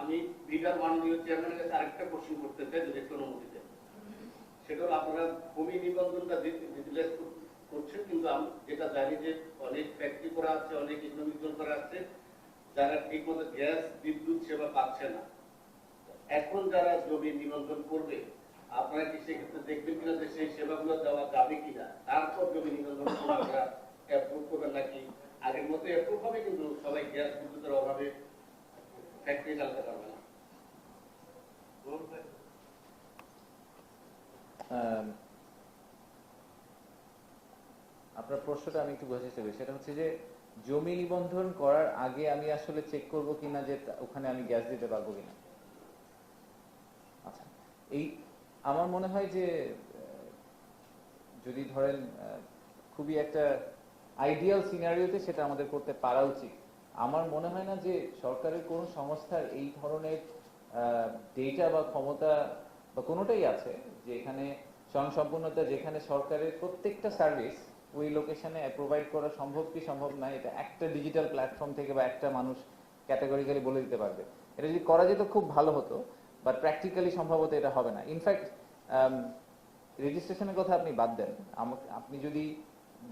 আমি বিডার মাননীয় চেয়ারম্যানের কাছে আরেকটা প্রশ্ন করতে চাই, যদি একটু অনুমতি দেন। সেটা হলো আপনারা ভূমি নিবন্ধনটা করছেন, কিন্তু আমি, যেটা জানি যে অনেক ফ্যাক্টরি করা আছে, অনেক ইকোনমিকজন করা আছে, যারা ঠিক মতো গ্যাস বিদ্যুৎ সেবা পাচ্ছে না। এখন যারা জমি নিবন্ধন করবে আপনারা কি সেক্ষেত্রে দেখবেন কিনা যে সেই সেবাগুলো দেওয়া যাবে কিনা? তারপর জমি নিবন্ধন আপনারা অ্যাপ্রুভ করবেন নাকি? আগের মতো অ্যাপ্রুভ হবে কিন্তু সবাই গ্যাস বিদ্যুতের অভাবে ফ্যাক্টরি চালাতে পারবে না। আপনার প্রশ্নটা আমি একটু বোঝার চেষ্টা সেটা হচ্ছে যে জমি নিবন্ধন করার আগে আমি আসলে চেক করব কিনা যে ওখানে আমি গ্যাস দিতে পারব কিনা? আচ্ছা এই আমার মনে হয় যে যদি ধরেন খুবই একটা আইডিয়াল সিনারিওতে সেটা আমাদের করতে পারা উচিত। আমার মনে হয় না যে সরকারের কোনো সংস্থার এই ধরনের ডেটা বা ক্ষমতা বা কোনোটাই আছে যে এখানে স্বয়ংসম্পূর্ণতা, যেখানে সরকারের প্রত্যেকটা সার্ভিস ওই লোকেশনে প্রোভাইড করা সম্ভব কি সম্ভব না, এটা একটা ডিজিটাল প্ল্যাটফর্ম থেকে বা একটা মানুষ ক্যাটাগরিক্যালি বলে দিতে পারবে। এটা যদি করা যেত খুব ভালো হতো। বাট প্র্যাকটিক্যালি সম্ভবত এটা হবে না. ইনফ্যাক্ট রেজিস্ট্রেশনের কথা আপনি বাদ দেন। আপনি যদি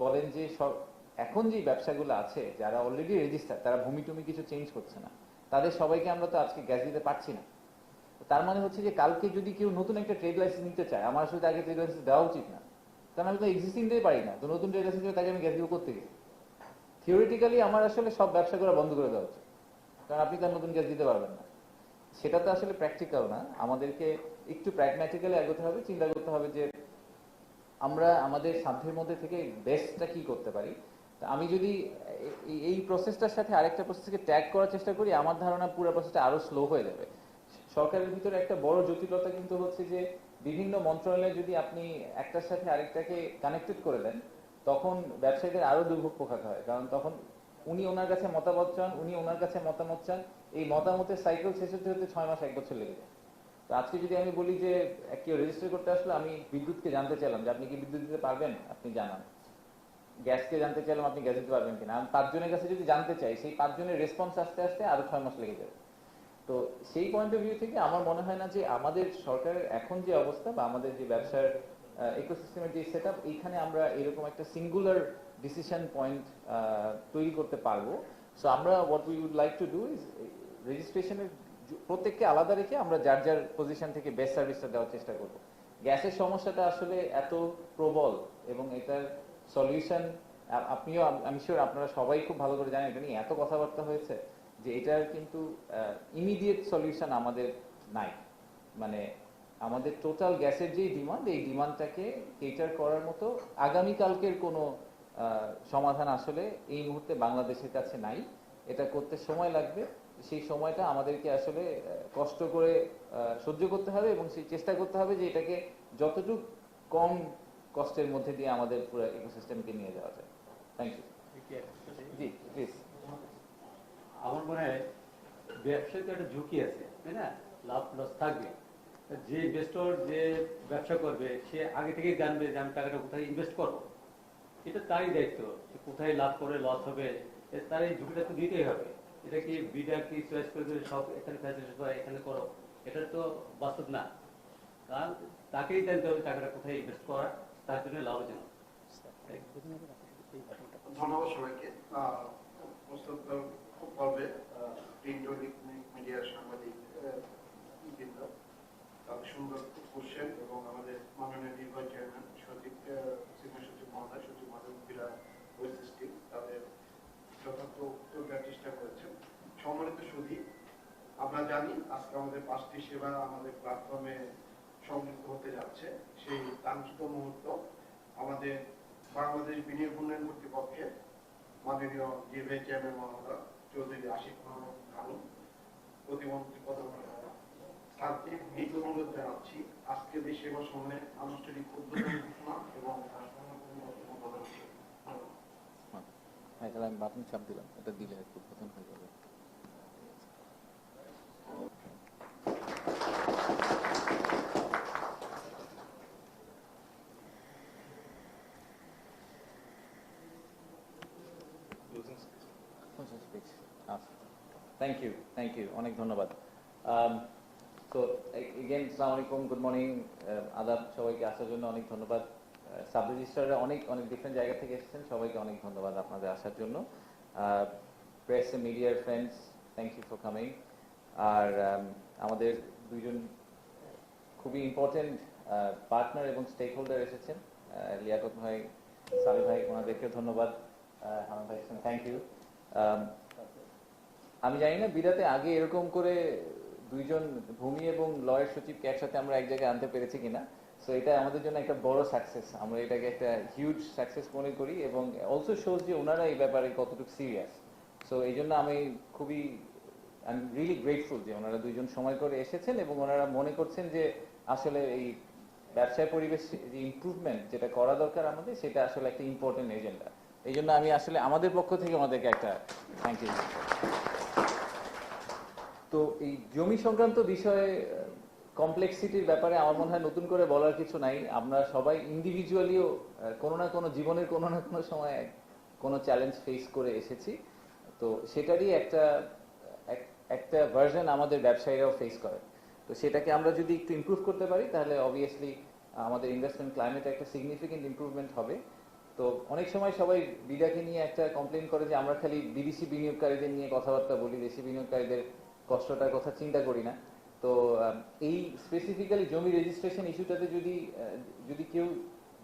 বলেন যে সব, এখন যে ব্যবসাগুলো আছে, যারা অলরেডি রেজিস্টার তারা ভূমি টুমি কিছু চেঞ্জ করছে না। তাদের সবাইকে আমরা তো আজকে গ্যাস দিতে পারছি না। তার মানে হচ্ছে যে কালকে যদি কেউ নতুন একটা ট্রেড লাইসেন্স নিতে চায়, আমার আসলে তাকে ট্রেড লাইসেন্স দেওয়া উচিত না। কারণ আমি তো এক্সিস্টিং দিয়ে পারি না, তো নতুন ট্রেড লাইসেন্স তাকে আমি গ্যাস দিব করতে গেছি থিওরিটিক্যালি আমার আসলে সব ব্যবসা করা বন্ধ করে দেওয়া উচিত। কারণ আপনি তার নতুন গ্যাস দিতে পারবেন না। সেটা তো আসলে প্র্যাকটিক্যাল না। আমাদেরকে একটু প্র্যাগম্যাটিক্যালি এগোতে হবে, চিন্তা করতে হবে যে আমরা আমাদের সাধ্যের মধ্যে থেকে বেস্টটা কি করতে পারি। আমি যদি এই- প্রসেসটার সাথে আরেকটা প্রসেসকে ট্যাগ করার চেষ্টা করি, আমার ধারণা পুরো প্রসেসটা আরও স্লো হয়ে যাবে। সরকারের ভিতরে একটা বড় জটিলতা কিন্তু হচ্ছে যে বিভিন্ন মন্ত্রণালয়ে যদি আপনি একটার সাথে আরেকটাকে কানেক্টেড করে দেন, তখন ব্যবসায়ীদের আরও দুর্ভোগ পোখাতে হয়। কারণ তখন উনি ওনার কাছে মতামত চান, উনি ওনার কাছে মতামত চান এই মতামতের সাইকেল শেষ হতে হতে ছয় মাস এক বছর লেগে যায়। তো আজকে যদি আমি বলি যে কেউ রেজিস্টার করতে আসলে, আমি বিদ্যুৎকে জানতে চাইলাম যে, আপনি কি বিদ্যুৎ দিতে পারবেন? আপনি জানান। গ্যাসকে জানতে চাইলাম, আপনি গ্যাস দিতে পারবেন কিনা? আমি পাঁচজনের কাছে যদি জানতে চাই, সেই পাঁচজনের রেসপন্স আসতে আসতে আরও ছয় মাস লেগে যাবে। তো সেই পয়েন্ট অফ ভিউ থেকে আমার মনে হয় না যে, আমাদের সরকারের এখন যে অবস্থা বা আমাদের যে ব্যবসার ইকোসিস্টেমের যে সেট এইখানে আমরা এরকম একটা সিঙ্গুলার ডিসিশন পয়েন্ট তৈরি করতে পারব। সো আমরা what we would like to do is রেজিস্ট্রেশনের প্রত্যেককে আলাদা রেখে আমরা যার যার পজিশন থেকে বেস্ট সার্ভিসটা দেওয়ার চেষ্টা করব। গ্যাসের সমস্যাটা আসলে এত প্রবল এবং এটার সলিউশন আপনিও, আমি শিওর আপনারা সবাই খুব ভালো করে জানেন, এটা নিয়ে এত কথাবার্তা হয়েছে যে এটার কিন্তু ইমিডিয়েট সলিউশন আমাদের নাই। মানে আমাদের টোটাল গ্যাসের যে ডিমান্ড এই ডিমান্ডটাকে কেটার করার মতো আগামীকালকের কোনো সমাধান আসলে এই মুহূর্তে বাংলাদেশের কাছে নাই। এটা করতে সময় লাগবে। সেই সময়টা আমাদেরকে আসলে কষ্ট করে সহ্য করতে হবে এবং সেই চেষ্টা করতে হবে যে এটাকে যতটুকু কম কষ্টের মধ্যে দিয়ে আমাদের পুরো ইকোসিস্টেমকে নিয়ে যাওয়া যায়। থ্যাংক ইউ জি প্লিজ আমার মনে হয় ব্যবসায় তো একটা ঝুঁকি আছে, তাই না? লাভ লস থাকবে। যে ইনভেস্টর যে ব্যবসা করবে, সে আগে থেকেই জানবে যে আমি টাকাটা কোথায় ইনভেস্ট করব। এটা তারই দায়িত্ব কোথায় লাভ করে লস হবে তার এই ঝুঁকিটা তো দিতেই হবে। এটা কি বিডা কি চয়েস করে করে সব এখানে এখানে করো, এটা তো বাস্তব না। কারণ তাকেই জানতে হবে টাকাটা কোথায় ইনভেস্ট করা, তার জন্য লাভজনক। ধন্যবাদ সবাইকে। খুব প্রিন্ট মিডিয়ার সাংবাদিক তাদের সুন্দর কোশ্চেন এবং আমাদের মাননীয় নির্বাহী চেয়ারম্যান সচিব সচিব মহোদয় সচিব বিরা ওয়েসিস্টি তাদের যথার্থ চেষ্টা করেছেন সম্মানিত সুধী আমরা জানি আজকে আমাদের পাঁচটি সেবা আমাদের প্ল্যাটফর্মে সংযুক্ত হতে যাচ্ছে। সেই মুহূর্ত আমাদের বাংলাদেশ বিনিয়োগ উন্নয়ন মাননীয় চেয়ারম্যান চৌধুরী আশিক মোহাম্মদ প্রতিমন্ত্রী পদমর্যাদা তাকে বিনীত অনুরোধ জানাচ্ছি সেবা সময়ে আনুষ্ঠানিক উদ্বোধন ঘোষণা এবং হ্যাঁ তাহলে আমি বাটন চাপ দিলাম। এটা দিলে একটু প্রথম হয়ে যাবে থ্যাংক ইউ থ্যাংক ইউ অনেক ধন্যবাদ। তো এগেন সালাম গুড মর্নিং আদাব সবাইকে আসার জন্য অনেক ধন্যবাদ। সাব রেজিস্ট্রাররা অনেক অনেক ডিফারেন্ট জায়গা থেকে এসেছেন। সবাইকে অনেক ধন্যবাদ আপনাদের আসার জন্য। প্রেস মিডিয়ার friends thank you for coming R um, আমাদের দুইজন খুবই ইম্পর্টেন্ট পার্টনার এবং স্টেক হোল্ডার এসেছেন লিয়াকত ভাই সালি ভাই ওনাদেরকে ধন্যবাদ। হামান ভাই থ্যাংক ইউ আমি জানি না বিরাতে আগে এরকম করে দুইজন ভূমি এবং লয়ের সচিবকে একসাথে আমরা এক জায়গায় আনতে পেরেছি কিনা। সো এটা আমাদের জন্য একটা বড় সাকসেস আমরা এটাকে একটা হিউজ সাকসেস মনে করি এবং অলসো শোজ যে ওনারা এই ব্যাপারে কতটুকু সিরিয়াস সো এই জন্য আমি খুবই আই এম রিয়েলি গ্রেটফুল যে ওনারা দুইজন সময় করে এসেছেন এবং ওনারা মনে করছেন যে আসলে এই ব্যবসায় পরিবেশ যে ইমপ্রুভমেন্ট যেটা করা দরকার আমাদের, সেটা আসলে একটা ইম্পর্টেন্ট এজেন্ডা এই জন্য আমি আসলে আমাদের পক্ষ থেকে ওনাদেরকে একটা থ্যাংক ইউ তো এই জমি সংক্রান্ত বিষয়ে কমপ্লেক্সিটির ব্যাপারে আমার মনে হয় নতুন করে বলার কিছু নাই। আমরা সবাই ইন্ডিভিজুয়ালিও কোনো না কোনো জীবনের কোনো না কোনো সময় কোনো চ্যালেঞ্জ ফেস করে এসেছি। তো সেটারই একটা, এক- একটা ভার্জন আমাদের ব্যবসায়ীরাও ফেস করে। তো সেটাকে আমরা যদি একটু ইমপ্রুভ করতে পারি, তাহলে অবভিয়াসলি আমাদের ইনভেস্টমেন্ট ক্লাইমেটে একটা সিগনিফিকেন্ট ইমপ্রুভমেন্ট হবে। তো অনেক সময় সবাই বিডাকে নিয়ে একটা কমপ্লেন করে যে আমরা খালি বিদেশি বিনিয়োগকারীদের নিয়ে কথাবার্তা বলি, দেশি বিনিয়োগকারীদের কষ্টটার কথা চিন্তা করি না। তো এই স্পেসিফিক্যালি জমি রেজিস্ট্রেশন ইস্যুটাতে যদি যদি কেউ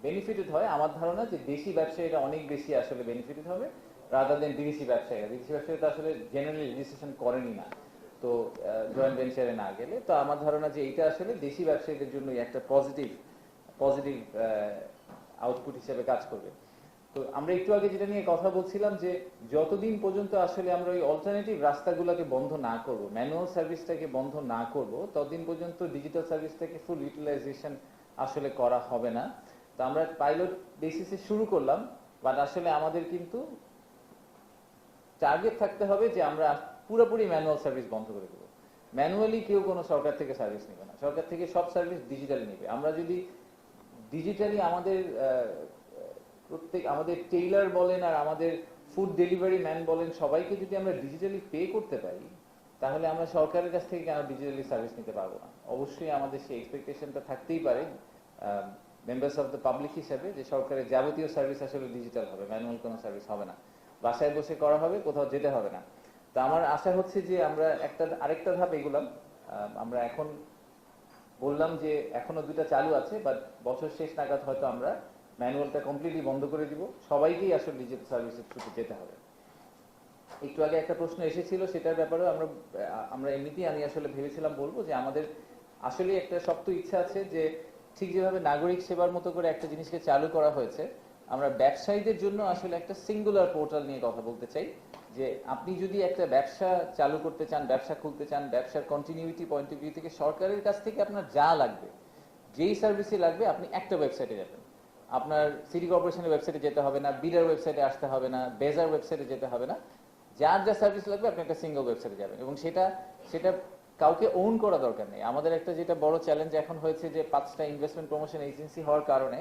বেনিফিটেড হয়, আমার ধারণা যে দেশি ব্যবসায়ীরা অনেক বেশি আসলে বেনিফিটেড হবে রাদার দেন বিদেশি ব্যবসায়ীরা। বিদেশি ব্যবসায়ীরা আসলে জেনারেলি রেজিস্ট্রেশন করেনি না। তো জয়েন্ট ভেঞ্চারে না গেলে, তো আমার ধারণা যে এইটা আসলে দেশি ব্যবসায়ীদের জন্য একটা পজিটিভ পজিটিভ আউটপুট হিসেবে কাজ করবে। তো আমরা একটু আগে যেটা নিয়ে কথা বলছিলাম যে যতদিন পর্যন্ত আসলে আমরা ওই অল্টারনেটিভ রাস্তাগুলোকে বন্ধ না করব ম্যানুয়াল সার্ভিসটাকে বন্ধ না করব, ততদিন পর্যন্ত ডিজিটাল সার্ভিসটাকে ফুল ইউটিলাইজেশন আসলে করা হবে না। তো আমরা পাইলট বেসিসে শুরু করলাম বাট আসলে আমাদের কিন্তু টার্গেট থাকতে হবে যে আমরা পুরোপুরি ম্যানুয়াল সার্ভিস বন্ধ করে দেবো। ম্যানুয়ালি কেউ কোনো সরকার থেকে সার্ভিস নেবে না। সরকার থেকে সব সার্ভিস ডিজিটালি নেবে। আমরা যদি ডিজিটালি আমাদের প্রত্যেক, আমাদের টেইলার বলেন আর আমাদের ফুড ডেলিভারি ম্যান বলেন, সবাইকে যদি আমরা ডিজিটালি পে করতে পারি, তাহলে আমরা সরকারের কাছ থেকে কেন ডিজিটালি সার্ভিস নিতে পারব না? অবশ্যই আমাদের সেই এক্সপেকটেশনটা থাকতেই পারে মেম্বার্স অফ দ্য পাবলিক হিসেবে, যে সরকারের যাবতীয় সার্ভিস আসলে ডিজিটাল হবে ম্যানুয়াল কোনো সার্ভিস হবে না। বাসায় বসে করা হবে, কোথাও যেতে হবে না। তো আমার আশা হচ্ছে যে আমরা একটা, আরেকটা ধাপ এগুলাম। আমরা এখন বললাম যে এখনও দুটা চালু আছে বাট বছর শেষ নাগাদ হয়তো আমরা ম্যানুয়ালটা কমপ্লিটলি বন্ধ করে দিব। সবাইকেই আসলে ডিজিটাল সার্ভিসের থ্রুতে যেতে হবে। একটু আগে একটা প্রশ্ন এসেছিল, সেটার ব্যাপারেও আমরা আমরা এমনিতেই আমি আসলে ভেবেছিলাম বলব যে আমাদের আসলে একটা শক্ত ইচ্ছা আছে যে ঠিক যেভাবে নাগরিক সেবার মতো করে একটা জিনিসকে চালু করা হয়েছে, আমরা ব্যবসায়ীদের জন্য আসলে একটা সিঙ্গুলার পোর্টাল নিয়ে কথা বলতে চাই। যে আপনি যদি একটা ব্যবসা চালু করতে চান, ব্যবসা খুলতে চান, ব্যবসার কন্টিনিউটি পয়েন্ট অফ ভিউ থেকে সরকারের কাছ থেকে আপনার যা লাগবে, যেই সার্ভিসই লাগবে, আপনি একটা ওয়েবসাইটে যাবেন। আপনার সিটি কর্পোরেশনের ওয়েবসাইটে যেতে হবে না বিডার ওয়েবসাইটে আসতে হবে না বেজার ওয়েবসাইটে যেতে হবে না। যার যা সার্ভিস লাগবে, আপনি একটা সিঙ্গেল ওয়েবসাইটে যাবেন। এবং সেটা সেটা কাউকে ওন করা দরকার নেই। আমাদের একটা যেটা বড় চ্যালেঞ্জ এখন হয়েছে যে পাঁচটা ইনভেস্টমেন্ট প্রমোশন এজেন্সি হওয়ার কারণে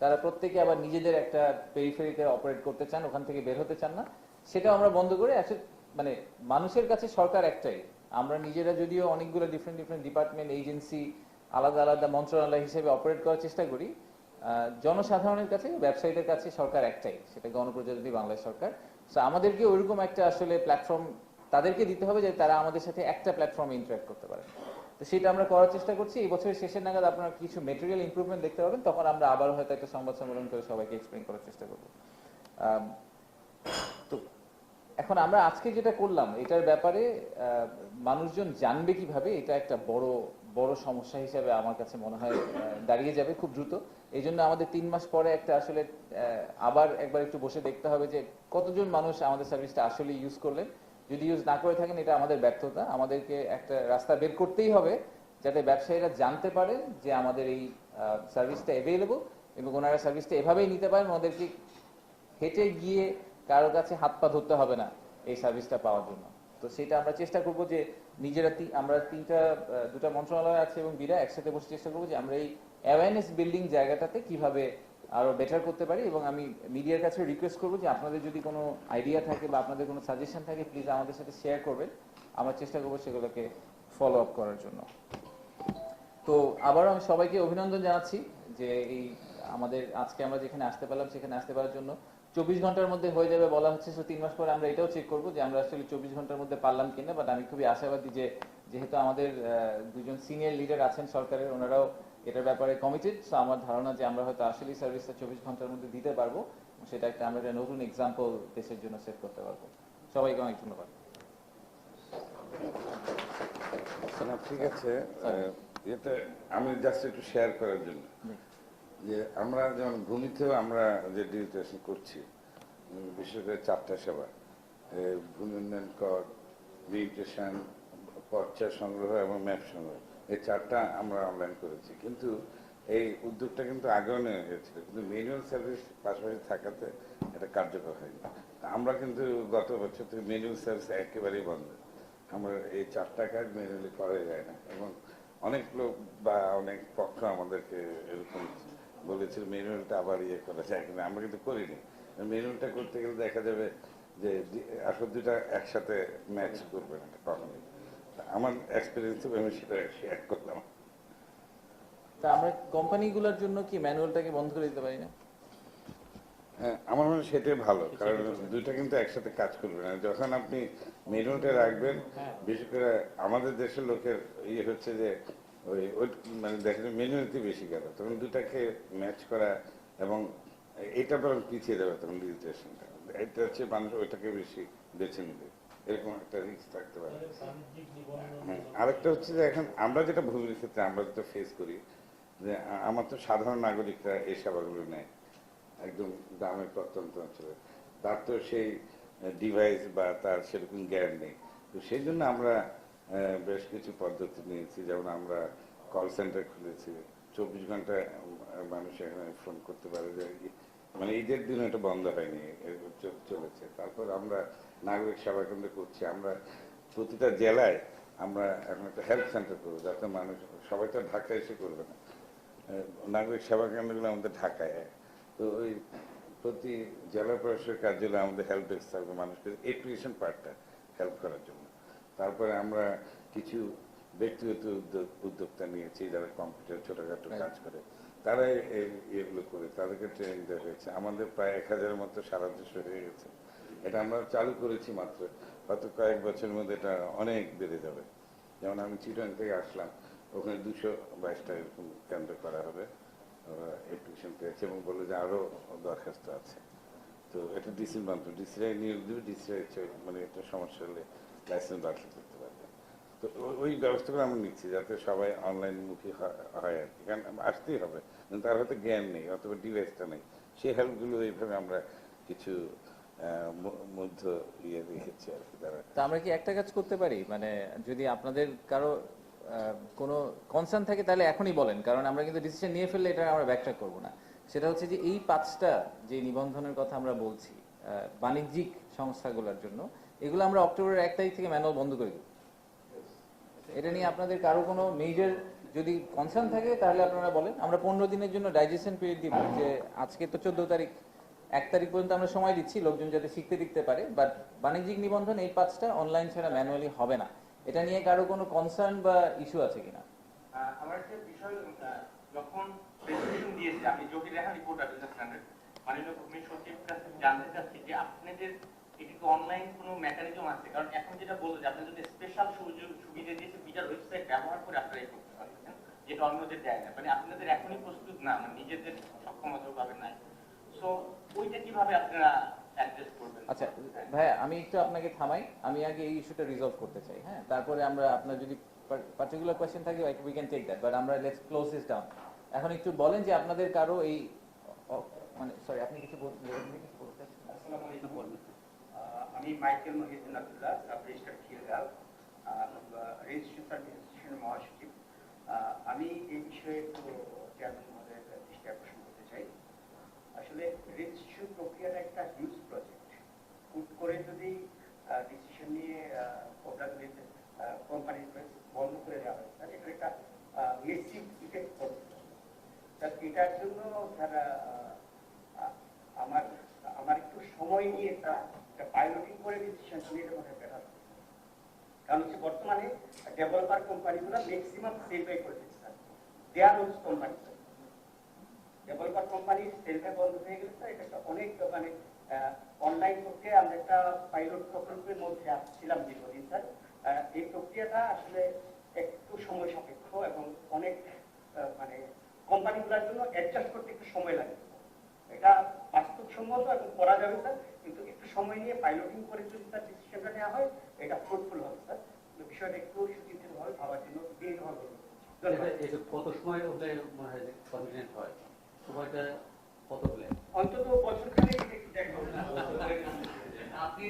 তারা প্রত্যেকে আবার নিজেদের একটা পেরিফেরিতে অপারেট করতে চান, ওখান থেকে বের হতে চান না। সেটা আমরা বন্ধ করে আসলে মানে মানুষের কাছে সরকার একটাই। আমরা নিজেরা যদিও অনেকগুলো ডিফারেন্ট ডিফারেন্ট ডিপার্টমেন্ট এজেন্সি আলাদা আলাদা মন্ত্রণালয় হিসেবে অপারেট করার চেষ্টা করি জনসাধারণের কাছে, ব্যবসায়ীদের কাছে সরকার একটাই, সেটা গণপ্রজাতন্ত্রী বাংলাদেশ সরকার। তো আমাদেরকে ওইরকম একটা আসলে প্ল্যাটফর্ম তাদেরকে দিতে হবে যে তারা আমাদের সাথে একটা প্ল্যাটফর্মে ইন্টারাক্ট করতে পারে। তো সেটা আমরা করার চেষ্টা করছি। এই বছরের শেষের নাগাদ আপনারা কিছু মেটেরিয়াল ইম্প্রুভমেন্ট দেখতে পাবেন, তখন আমরা আবার হয়তো একটা সংবাদ সম্মেলন করে সবাইকে এক্সপ্লেন করার চেষ্টা করব। তো এখন আমরা আজকে যেটা করলাম, এটার ব্যাপারে মানুষজন জানবে কীভাবে, এটা একটা বড় বড় সমস্যা হিসেবে আমার কাছে মনে হয় দাঁড়িয়ে যাবে খুব দ্রুত। এই জন্য আমাদের তিন মাস পরে একটা আসলে আবার একবার একটু বসে দেখতে হবে যে কতজন মানুষ আমাদের সার্ভিসটা আসলে ইউজ করলেন। যদি ইউজ না করে থাকেন, এটা আমাদের ব্যর্থতা। আমাদেরকে একটা রাস্তা বের করতেই হবে, যাতে ব্যবসায়ীরা জানতে পারেন যে আমাদের এই সার্ভিসটা অ্যাভেলেবল এবং ওনারা সার্ভিসটা এভাবেই নিতে পারেন, ওদেরকে হেঁটে গিয়ে কারোর কাছে হাত পা ধরতে হবে না এই সার্ভিসটা পাওয়ার জন্য। তো সেটা আমরা চেষ্টা করব যে নিজেরা আমরা তিনটা দুটা মন্ত্রণালয় আছে এবং বিরা একসাথে বসে চেষ্টা করব যে আমরা এই অ্যাওয়ারনেস বিল্ডিং জায়গাটাতে কীভাবে আরও বেটার করতে পারি এবং আমি মিডিয়ার কাছে রিকোয়েস্ট করব যে আপনাদের যদি কোনো আইডিয়া থাকে বা আপনাদের কোনো সাজেশন থাকে প্লিজ আমাদের সাথে শেয়ার করবেন। আমরা চেষ্টা করব সেগুলোকে ফলো আপ করার জন্য। তো আবারও আমি সবাইকে অভিনন্দন জানাচ্ছি যে এই আমাদের আজকে আমরা যেখানে আসতে পারলাম সেখানে আসতে পারার জন্য। চব্বিশ ঘণ্টার মধ্যে হয়ে যাবে বলা হচ্ছে সো তিন মাস পরে আমরা এটাও চেক করব যে আমরা আসলে চব্বিশ ঘণ্টার মধ্যে পারলাম কিনা বাট আমি খুবই আশাবাদী যে যেহেতু আমাদের দুজন সিনিয়র লিডার আছেন সরকারের ওনারাও এটার ব্যাপারে কমিটেড সো আমার ধারণা যে আমরা হয়তো আসলেই সার্ভিসটা চব্বিশ ঘণ্টার মধ্যে দিতে পারব সেটা একটা আমরা একটা নতুন এক্সাম্পল দেশের জন্য সেট করতে পারব। সবাইকে অনেক ধন্যবাদ। ঠিক আছে। এটা আমি জাস্ট একটু শেয়ার করার জন্য। যে আমরা যেমন ভূমিতেও আমরা যে ডিজিটেশন করছি বিশেষ করে চারটা সেবা ভূমি উন্নয়ন কর ডিজিটেশন পর্চা সংগ্রহ এবং ম্যাপ সংগ্রহ, এই চারটা আমরা অনলাইন করেছি। কিন্তু এই উদ্যোগটা কিন্তু আগেও নেওয়া হয়েছিল। কিন্তু ম্যানুয়াল সার্ভিস পাশাপাশি থাকাতে এটা কার্যকর হয়নি। আমরা কিন্তু গত বছর থেকে ম্যানুয়াল সার্ভিস একেবারেই বন্ধ। আমরা এই চারটা কাজ ম্যানুয়ালি করা যায় না। এবং অনেক লোক বা অনেক পক্ষ আমাদেরকে এরকম বলেছিল ম্যানুয়ালটা আবার ইয়ে করা যায় কিনা আমরা কিন্তু করিনি। ম্যানুয়ালটা করতে গেলে দেখা যাবে যে আসলে দুটা একসাথে ম্যাচ করবে না কখনোই তা আমার এক্সপিরিয়েন্স আমি সেটা শেয়ার করলাম। তা আমরা কোম্পানিগুলোর জন্য কি ম্যানুয়ালটাকে বন্ধ করে দিতে পারি না? হ্যাঁ, আমার মনে হয় সেটাই ভালো কারণ দুইটা কিন্তু একসাথে কাজ করবে না। যখন আপনি মেনুটা রাখবেন বিশেষ করে আমাদের দেশের লোকের ইয়ে হচ্ছে যে ওই ওই মানে দেখেন মেনুতে বেশি গেল। তখন দুটাকে ম্যাচ করা এবং এটা বরং পিছিয়ে দেবে তখন ডিজিটেশনটা এটা হচ্ছে মানুষ ওইটাকে বেশি বেছে নেবে। এরকম একটা রিস্ক থাকতে পারে। হ্যাঁ, আরেকটা হচ্ছে যে এখন আমরা যেটা ভূমির ক্ষেত্রে আমরা যেটা ফেস করি যে আমার তো সাধারণ নাগরিকরা এই সেবাগুলো নেয়। একদম গ্রামের প্রত্যন্ত অঞ্চলে। তার তো সেই ডিভাইস বা তার সেরকম জ্ঞান নেই। তো সেই জন্য আমরা বেশ কিছু পদ্ধতি নিয়েছি। যেমন আমরা কল সেন্টার খুলেছি। চব্বিশ ঘণ্টা মানুষ এখানে ফোন করতে পারে যে মানে ঈদের দিন এটা বন্ধ হয়নি চলেছে। তারপর আমরা নাগরিক সেবা কেন্দ্র করছি আমরা প্রতিটা জেলায় আমরা এখন একটা হেলথ সেন্টার করব যাতে মানুষ, সবাই তো ঢাকায় এসে করবে না। নাগরিক সেবা কেন্দ্রগুলো আমাদের ঢাকায়। তো ওই প্রতি জেলা প্রশাসকের কার্যালয়ে আমাদের হেল্প ডেস্ক থাকবে মানুষকে। এডুকেশন পার্টটা হেল্প করার জন্য। তারপরে আমরা কিছু ব্যক্তিগত উদ্যোগ উদ্যোক্তা নিয়েছি যারা কম্পিউটার ছোটখাটো কাজ করে। তারা এগুলো করে তাদেরকে ট্রেনিং দেওয়া হয়েছে। আমাদের প্রায় এক হাজারের মতো সারা দেশে হয়ে গেছে। এটা আমরা চালু করেছি মাত্র। হয়তো কয়েক বছরের মধ্যে এটা অনেক বেড়ে যাবে। যেমন আমি চিটন থেকে আসলাম ওখানে দুশো বাইশটা এরকম কেন্দ্র করা হবে। ওরা এডুকেশন পেয়েছে এবং বলল যে আরও দরখাস্ত আছে। তো এটা ডিসির মাধ্যমে ডিসিরাই নিয়োগ দেবে ডিসিরাই মানে একটা সমস্যা হলে লাইসেন্স দাখিল করতে পারবে। তো ওই ব্যবস্থাগুলো আমরা নিচ্ছি, যাতে সবাই অনলাইন মুখী হয় আর কি। কারণ আসতেই হবে তার হয়তো জ্ঞান নেই, অথবা ডিভাইসটা নেই। সেই হেল্পগুলো এইভাবে আমরা কিছু মধ্য ইয়ে রেখেছি আর কি তারা। তা আমরা কি একটা কাজ করতে পারি? মানে যদি আপনাদের কারও কোনো কনসার্ন থাকে তাহলে এখনই বলেন, কারণ আমরা কিন্তু ডিসিশন নিয়ে ফেললে এটা আমরা ব্যাকট্রাক করব না। সেটা হচ্ছে যে এই পাঁচটা যে নিবন্ধনের কথা আমরা বলছি বাণিজ্যিক সংস্থাগুলোর জন্য এগুলো আমরা অক্টোবরের এক তারিখ থেকে ম্যানুয়াল বন্ধ করে দেব এটা নিয়ে আপনাদের কারও কোনো মেজর যদি কনসার্ন থাকে, তাহলে আপনারা বলেন। আমরা পনেরো দিনের জন্য ডাইজেশন পিরিয়ড দিব, যে আজকে তো চোদ্দ তারিখ, এক তারিখ পর্যন্ত আমরা সময় দিচ্ছি, লোকজন যাতে শিখতে দিতে পারে। বাট বাণিজ্যিক নিবন্ধন এই পাঁচটা অনলাইন ছাড়া ম্যানুয়ালি হবে না। এটা নিয়ে কারও কোনো কনসার্ন বা ইস্যু আছে কিনা? আমার একটা বিষয় যখন প্রেসক্রিপশন দিয়েছে আমি রেহান রিপোর্টার বিজনেস স্ট্যান্ডার্ড সচিব কাছে জানতে চাচ্ছি যে আপনাদের কি অনলাইন কোনো মেকানিজম আছে? কারণ এখন যেটা বলল যে আপনাদের স্পেশাল সুযোগ সুবিধা দিয়েছে বিটার ওয়েবসাইট ব্যবহার করে আপনারা এই করতে পারছেন যেটা অন্যদের দেয় না। মানে আপনাদের এখনই প্রস্তুত না মানে নিজেদের সক্ষমতা ভাবে নাই। সো ওইটা কীভাবে আপনারা আচ্ছা ভাই আমি একটু আপনাকে থামাই। আমি আগে এই ইস্যুটা রিজলভ করতে চাই হ্যাঁ? তারপরে আমরা আপনার যদি পার্টিকুলার কোয়েশ্চেন থাকে we can take that but আমরা লেটস ক্লোজ দিস ডাউন এখন একটু বলেন যে আপনাদের কারও এই মানে সরি আপনি কিছু বল- আপনি কিছু বলতে আমি Michael Mohiuddin Abdullah Sab registrar Khilgaon registration অ্যাডমিনিস্ট্রেশনের মহাসচিব। আমি এই বিষয়ে একটু চেয়ারম্যান মহোদয়ের দৃষ্টি আকর্ষণ করতে চাই। আসলে রেজিস্ট্রেশন প্রক্রিয়াটা একটা হিউজ প্রজেক্ট হুট করে যদি ডিসিশন নিয়ে ওটা কোম্পানির বন্ধ করে দেওয়া হয়, তাহলে এটা একটা মেসিভ ইফেক্ট পড়বে তা এটার জন্য তারা আমার আমার একটু সময় নিয়ে তা একটা পাইলটিং করে হবে। কারণ হচ্ছে বর্তমানে ডেভেলপার কোম্পানিগুলো ম্যাক্সিমাম সেল বাই করে দিচ্ছে sir they are company developer কোম্পানির সেল বাই বন্ধ হয়ে গেলে স্যার এটা অনেক মানে অনলাইন পক্ষে আমরা একটা পাইলট প্রকল্পের মধ্যে আসছিলাম দীর্ঘদিন স্যার এই প্রক্রিয়াটা আসলে একটু সময় সাপেক্ষ এবং অনেক মানে কোম্পানিগুলোর জন্য অ্যাডজাস্ট করতে একটু সময় লাগে। এটা বাস্তবসম্মত এবং করা যাবে স্যার কিন্তু একটু সময় নিয়ে পাইলটিং করে যদি তার ডিসিশনটা নেওয়া হয় এটা ফ্রুটফুল হবে স্যার কিন্তু বিষয়টা একটু সুচিন্তিতভাবে ভাবার জন্য দিন হবে। কত সময় হলে মনে হয় কনভিনিয়েন্ট হয়? সময়টা কত হলে অন্তত বছর খানেক আপনি